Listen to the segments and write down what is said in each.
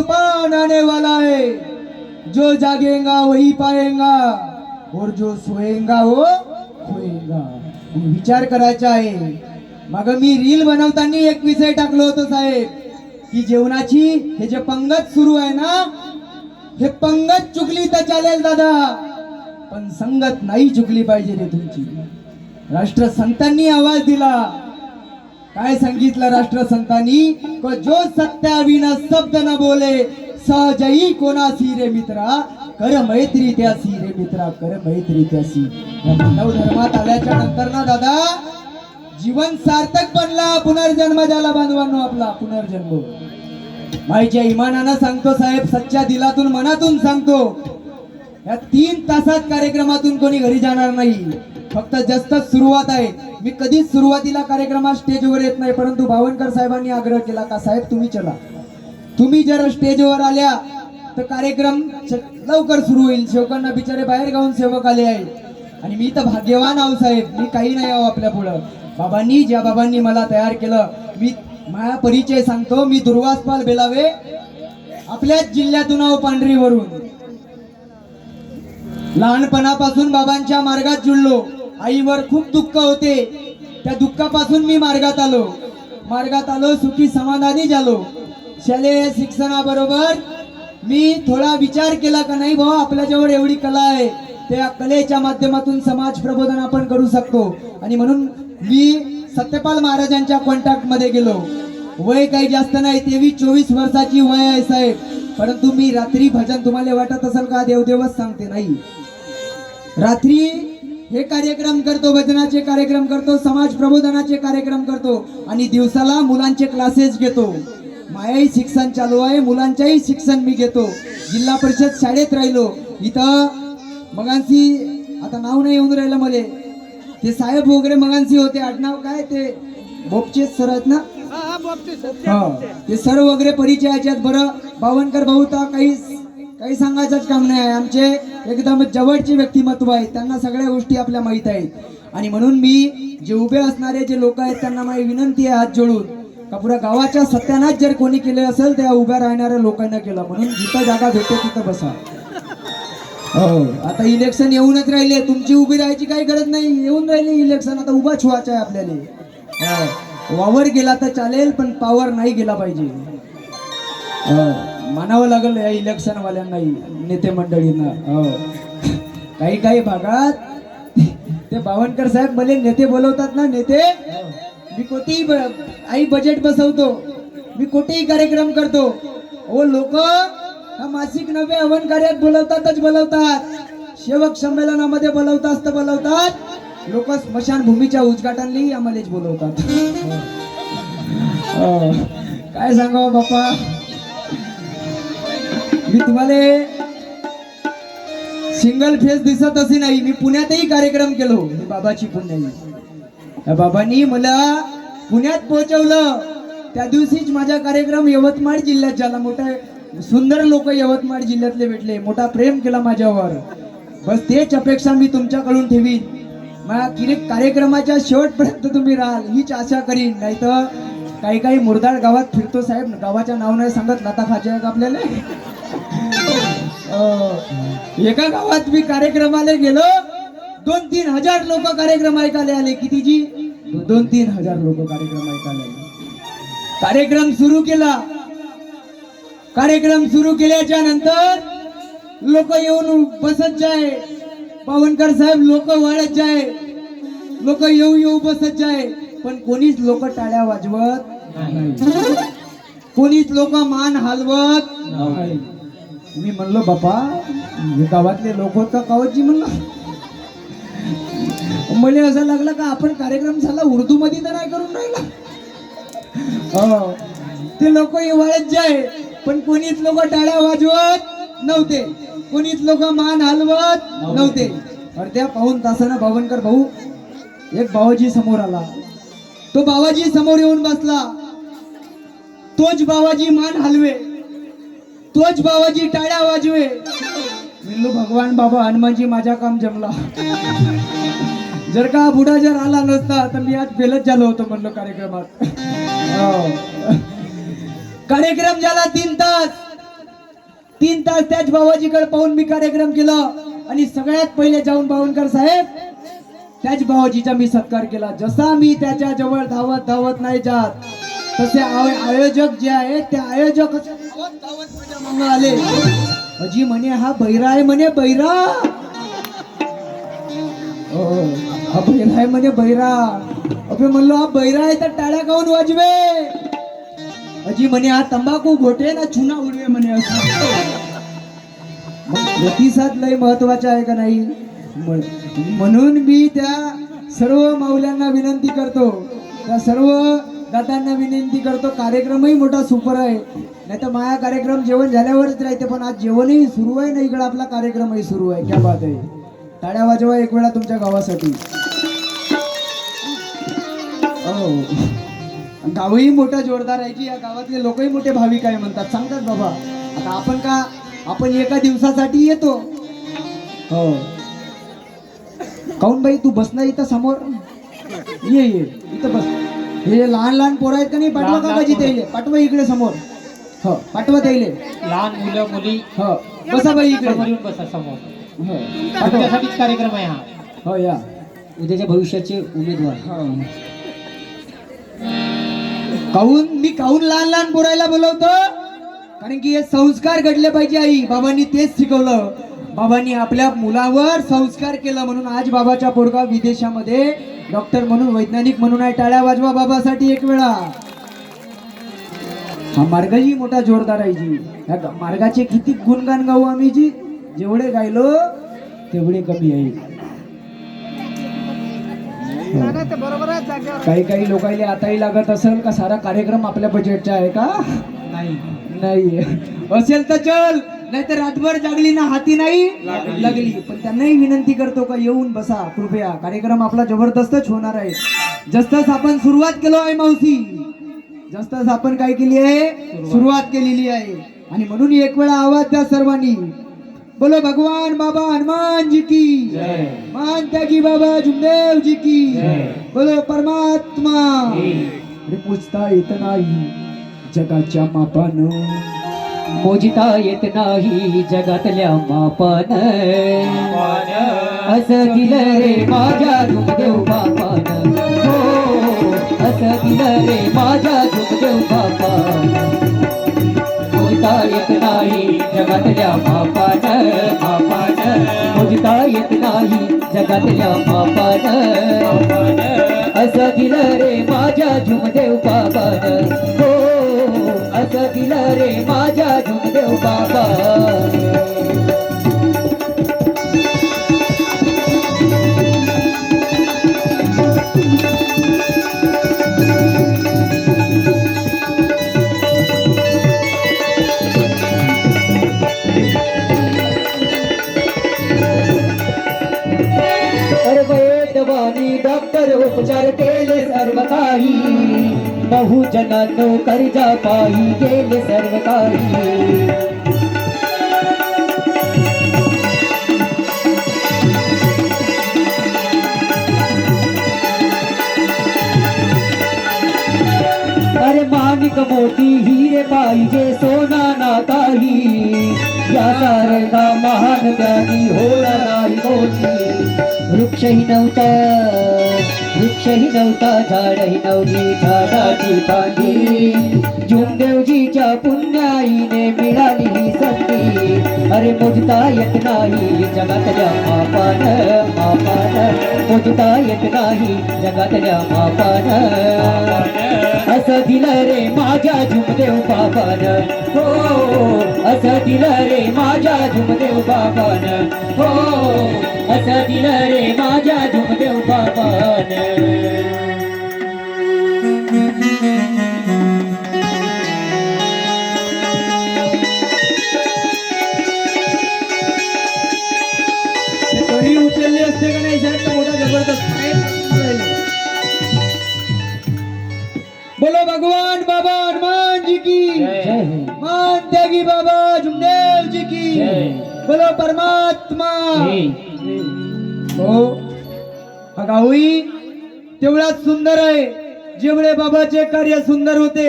तूफान आने वाला है। जो जागेगा वही पाएगा। और जो सोएगा वो खोएगा। विचार करायचा आहे। मग मी रील बनवताना एक विषय टाकलो होतो साहेब की जेवणाची हे जे पंगत सुरू आहे ना हे पंगत चुकली तर चालेल दादा. पण संगत नाही चुकली पाहिजे रे तुमची. राष्ट्र संतांनी आवाज दिला. काय सांगितलं राष्ट्रसंतांनी संतांनी? जो सत्याविना शब्द न बोले सहजही कोणासी रे मित्रा? कर मैत्री त्यासी रे मित्रा कर मैत्री त्यासी या मानव धर्मात आल्याच्यानंतर ना दादा जीवन सार्थक बनला पुनर्जन्म झाला बांधवांनो आपला पुनर्जन्म. माईच्या इमानानं सांगतो साहेब सच्च्या दिलातून मनातून सांगतो. या तीन तासात कार्यक्रमातून कोणी घरी जाणार नाही. फक्त जास्त सुरुवात आहे. मी कधीच सुरुवातीला कार्यक्रमात स्टेजवर येत नाही परंतु भावनकर साहेबांनी आग्रह केला का साहेब तुम्ही चला. तुम्ही जर स्टेजवर आल्या तर कार्यक्रम च- लवकर सुरू होईल. शेवकांना बिचारे बाहेर गावून सेवक आले आहेत. आणि मी तर भाग्यवान आहो साहेब. मी काही नाही आहो आपल्या पुढं. बाबांनी ज्या बाबांनी मला तयार केलं मी माझा परिचय सांगतो. मी दुर्वासपाल बेलावे आपल्याच जिल्ह्यातून आहो पांढरीवरून. लहानपणापासून बाबांच्या मार्गात जुळलो. आईवर खूप दुःख होते. त्या दुःखापासून मी मार्गात आलो. मार्गात आलो सुखी समाधानी झालो. शालेय शिक्षणाबरोबर मी थोडा विचार केला का नाही भाऊ आपल्याजवळ एवढी कला आहे. त्या कलेच्या माध्यमातून समाज प्रबोधन आपण करू शकतो. आणि म्हणून मी सत्यपाल महाराजांच्या कॉन्टॅक्टमध्ये गेलो. वय काही जास्त नाही तेवीस चोवीस वर्षाची वय आहे साहेब. परंतु मी रात्री भजन तुम्हाला वाटत असेल का देवदेवच सांगते नाही. रात्री हे कार्यक्रम करतो भजनाचे कार्यक्रम करतो समाज प्रबोधनाचे कार्यक्रम करतो आणि दिवसाला मुलांचे क्लासेस घेतो. मायाही शिक्षण चालू आहे मुलांच्याही शिक्षण मी घेतो. जिल्हा परिषद शाळेत राहिलो. इथं मगांशी आता नाव नाही येऊन राहिलं मले. ते साहेब वगैरे मगांशी होते. आडनाव काय ते? बोपचे सर आहेत ना? हा ते सर वगैरे परिचयाचे आहेत बरं. बावनकर भाऊ काही काही सांगायचंच काम नाही आहे. आमचे एकदम जवळचे व्यक्तिमत्व आहेत. त्यांना सगळ्या गोष्टी आपल्या माहीत आहेत. आणि म्हणून मी जे उभे असणारे जे लोक आहेत त्यांना माझी विनंती आहे हात जोडून का पुऱ्या गावाच्या सत्यानाच जर कोणी केले असेल त्या उभ्या राहणाऱ्या लोकांना केलं. म्हणून जिथं जागा भेटते तिथं बसा. हो आता इलेक्शन येऊनच राहिले. तुमची उभी राहायची काही गरज नाही. येऊन राहिले इलेक्शन आता उभा छुवायचं आहे आपल्याला. हो, वावर गेला तर चालेल पण पावर नाही गेला पाहिजे. हो. म्हणावं मानावं लागेल या इलेक्शन वाल्यांनाही नेते मंडळींना. हो. काही काही भागात ते बावनकर साहेब मला नेते बोलवतात ना नेते. मी कोठेही आई बजेट बसवतो. मी कोठेही कार्यक्रम करतो. हो, ओ लोक हा मासिक नव्हे हवन कार्यात बोलवतातच बोलवतात. सेवक संमेलनामध्ये बोलवतात तर बोलवतात. लोक स्मशानभूमीच्या उद्घाटनलाही आम्हालाच बोलवतात. हो. काय सांगावं बाप्पा? मी तुम्हाला सिंगल फेस दिसत असे नाही. मी पुण्यातही कार्यक्रम केलो. बाबाची पुण्याई. या बाबांनी मला पुण्यात पोहोचवलं. त्या दिवशीच माझा कार्यक्रम यवतमाळ जिल्ह्यात झाला. मोठा सुंदर लोक यवतमाळ जिल्ह्यातले भेटले. मोठा प्रेम केला माझ्यावर. बस तेच अपेक्षा मी तुमच्याकडून ठेवीन. माझ्या कार्यक्रमाच्या शेवटपर्यंत तुम्ही राहाल हीच आशा करीन. नाही तर काही काही मुरदाळ गावात फिरतो साहेब. गावाचं नाव नाही सांगत. लता खाचे आपल्याला. एका गावात मी कार्यक्रमाला गेलो. दोन तीन हजार लोक कार्यक्रम ऐकायला आले. कितीची दोन तीन हजार लोक कार्यक्रम ऐकायला आले. कार्यक्रम सुरू केला. कार्यक्रम सुरू केल्याच्यानंतर लोक येऊन बसत जाय. पावनकर साहेब लोक वाढत जाय. लोक येऊ येऊ बसत जाय. पण कोणीच लोक टाळ्या वाजवत नाही. कोणीच लोक मान हलवत नाही. मी म्हणलो बापा गावातले लोक तर कावची हो? म्हणलं मला असं लागलं का आपण कार्यक्रम झाला उर्दू मध्ये तर नाही करून राहिला. हो. ते लोक हिवाळ्यात जाय पण कोणीच लोक टाळ्या वाजवत नव्हते. कोणीच लोक मान हलवत नव्हते. अर्ध्या पाऊन तासानं बावनकर भाऊ एक बाबाजी समोर आला. तो बाबाजी समोर येऊन बसला. तोच बाबाजी मान हलवे. तोच बाबाजी टाळ्या वाजवे. म्हणलो भगवान बाबा हनुमानजी माझा काम जमला. जर का बुडा जर आला नसता तर मी आज फेलच झालो होतो म्हणलं कार्यक्रमात. हो. कार्यक्रम झाला तीन तास. तीन तास त्याच बाबाजीकडे पाहून मी कार्यक्रम केला. आणि सगळ्यात पहिले जाऊन बावनकर साहेब त्याच बाबाजीचा मी सत्कार केला. जसा मी त्याच्याजवळ धावत धावत नाही जात तसे आय- आयोजक जे आहे ते आयोजक असे आले अजी म्हणे हा बैरा आहे म्हणे बैरा. हो, हा बैरा आहे म्हणे बैरा. अबे म्हणलो हा बैरा आहे तर टाळ्या काऊन वाजवे? अजी म्हणे हा तंबाखू घोटे ना चुना उडवे म्हणे प्रतिसाद लय महत्त्वाचा आहे का नाही? म्हणून मी त्या सर्व माऊल्यांना विनंती करतो. त्या सर्व दादांना विनंती करतो कार्यक्रमही मोठा सुपर आहे. नाही तर माझा कार्यक्रम जेवण झाल्यावरच राहते पण आज जेवणही सुरू आहे ना इकडे आपला कार्यक्रमही सुरू आहे. क्या बात आहे. टाळ्या वाजवा एक वेळा तुमच्या गावासाठी. हो. गावही मोठा जोरदार आहे की या गावातले लोकही मोठे भाविक आहे म्हणतात. सांगतात बाबा. आता आपण का आपण एका दिवसासाठी येतो? हो. काऊन बाई तू बस ना इथं समोर? ये ये. इथं बस. हे लहान लहान पोरं आहेत का नाही? पाठवा लहान- का लहान पाठवा इकडे समोर. हो पाठवा त्याइले. लहान मुलं मुली. हो बसा बाई इकडे. समोर येऊन बसा समोर. हो. पाठवा. तुमच्यासाठीच कार्यक्रम आहे हा. हो या. उद्याच्या भविष्याचे उमेदवार. हो. काहून? मी काहून लहान लहान बोलायला बोलवतो? कारण की हे संस्कार घडले पाहिजे आई. बाबांनी तेच शिकवलं. बाबांनी आपल्या मुलावर संस्कार केला म्हणून आज बाबाच्या पोरगा विदेशामध्ये डॉक्टर म्हणून वैज्ञानिक म्हणून आहे टाळ्या वाजवा बाबासाठी एक वेळा. हा मार्गही मोठा जोरदार आहे जी. ह्या मार्गाचे किती गुणगान गाऊ आम्ही जी जेवढे गायलो तेवढे कमी आहे. काही काही लोकांना आताही लागत असेल का सारा कार्यक्रम आपल्या बजेटचा आहे का? नाही. नाही असेल तर चल! नाही तर रातभर जागली ना हाती नाही लागली. पण त्यांनाही विनंती करतो का येऊन बसा कृपया. कार्यक्रम आपला जबरदस्तच होणार आहे. जस्तच आपण सुरुवात केलो आहे मावशी जस्तच आपण काय केली आहे? सुरुवात. केलेली आहे. आणि म्हणून एक वेळा आवाज द्या सर्वांनी. बोलो भगवान बाबा हनुमान जी की मान त्यागी बाबा जुमदेव जी की. बोलो परमात्मा. पूजता येत नाही जगाच्या मापानं. मोजिता येत नाही जगातल्या मापान. असं दिलं रे माझ्या दुखदेव बापान. हो असं दिलं रे माझ्या दुखदेव बापान. मोजिता येत नाही जगातल्या मापान मापान. मोजिता येत नाही जगातल्या मापान. असं दिलं रे माझ्या झुमदेव बापान. हो असं दिला रे माझ्या झुमदेव बाबा. डॉक्टर उपचार केले सर्व काही बहुजनांनो कर्जा पायी गेले सर्व काही अरे माणिक मोती हिरे पाहिजे सोना ना काही या सारखा महान ज्ञानी होला नाही मोती। वृक्षही नव्हता। वृक्षही नव्हता झाडही नवली झाडाची पांडी जुमदेवजीच्या पुण्याईने मिळाली ही संधी. अरे मोजता येत नाही जगातल्या मापान मापान. मोजता येत नाही जगातल्या मापान. असं दिलं रे माझ्या झुमदेव बाबान. हो असं दिलं रे माझ्या झुमदेव बाबान. हो असं दिलं रे माझ्या झुमदेव बाबान. ते तरी उचलले असते का नाही साहेब तर मोठा जबरदस्त बोलो भगवान बाबा हनुमान जी की जय. जय हो मान त्यागी बाबा जुमदेव जी की जय. बोलो परमात्मा जय. हो हा गावही तेवढाच सुंदर आहे. जेवढे बाबाचे कार्य सुंदर होते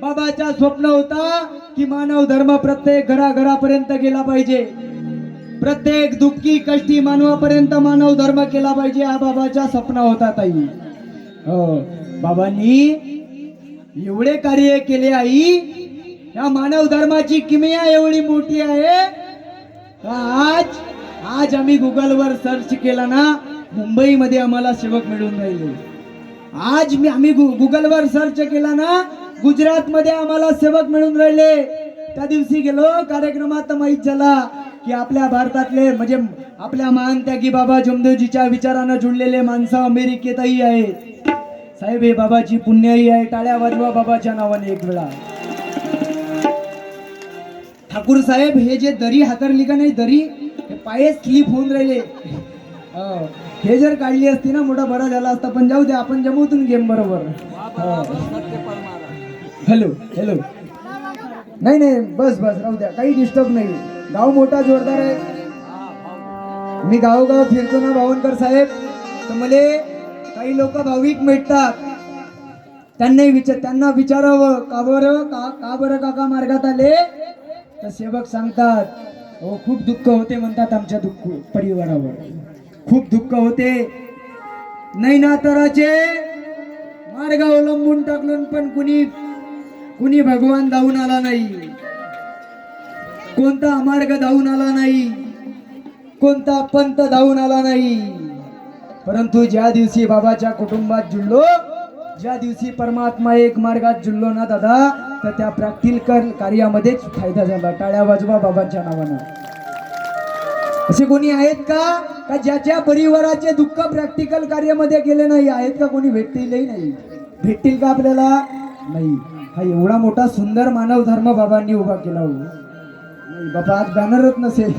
बाबाचा स्वप्न होता की मानव धर्म प्रत्येक घराघरापर्यंत गेला पाहिजे. प्रत्येक दुःखी कष्टी मानवापर्यंत मानव धर्म केला पाहिजे हा बाबाचा स्वप्न होता ताई. हो बाबांनी एवढे कार्य केले आई या मानव धर्माची किमया एवढी मोठी आहे. आज आज आम्ही गुगलवर सर्च केला ना मुंबईमध्ये आम्हाला सेवक मिळून राहिले. आज मी आम्ही गु- गुगलवर सर्च केला ना गुजरातमध्ये आम्हाला सेवक मिळून राहिले. त्या दिवशी गेलो कार्यक्रमात माहीत झाला की आपल्या भारतातले म्हणजे आपल्या महान त्यागी बाबा जमदेवजीच्या विचारानं जुळलेले माणसं अमेरिकेतही आहेत. साहेब हे बाबाची पुण्याही आहे टाळ्या वाजवा बाबाच्या नावाने एक वेळा. ठाकूर साहेब हे जे दरी हातरली का नाही दरी हे पायच स्लिप होऊन राहिले. हो. हे जर काढली असती ना मोठा बरा झाला असता पण जाऊ दे आपण जमवतून गेम बरोबर. हॅलो हॅलो नाही नाही बस बस राहू द्या. काही डिस्टर्ब नाही. गाव मोठा जोरदार आहे. मी गावोगाव फिरतो ना भावनकर साहेब. तर मले काही लोक भाविक भेटतात. त्यांनाही विचार त्यांना विचारावं. का बरं का का बरं काका मार्गात आले? तर सेवक सांगतात हो खूप दुःख होते म्हणतात आमच्या दुःख परिवारावर. खूप दुःख होते. नाही ना मार्ग अवलंबून टाकलून पण कुणी कुणी भगवान धावून आला नाही. कोणता मार्ग धावून आला नाही कोणता पंत धावून आला नाही. परंतु ज्या दिवशी बाबाच्या कुटुंबात जुळलो ज्या दिवशी परमात्मा एक मार्गात जुळलो ना दादा तर त्या प्रॅक्टिकल कार्यामध्येच फायदा झाला. टाळ्या वाजवा बाबांच्या नावानं. असे कोणी आहेत का? का ज्याच्या परिवाराचे दुःख प्रॅक्टिकल कार्यामध्ये गेले नाही आहेत का कोणी? भेटतीलही नाही. भेटतील का आपल्याला? नाही. हा एवढा मोठा सुंदर मानव धर्म बाबांनी उभा केला हो. बाबा आज बॅनरच नसेल.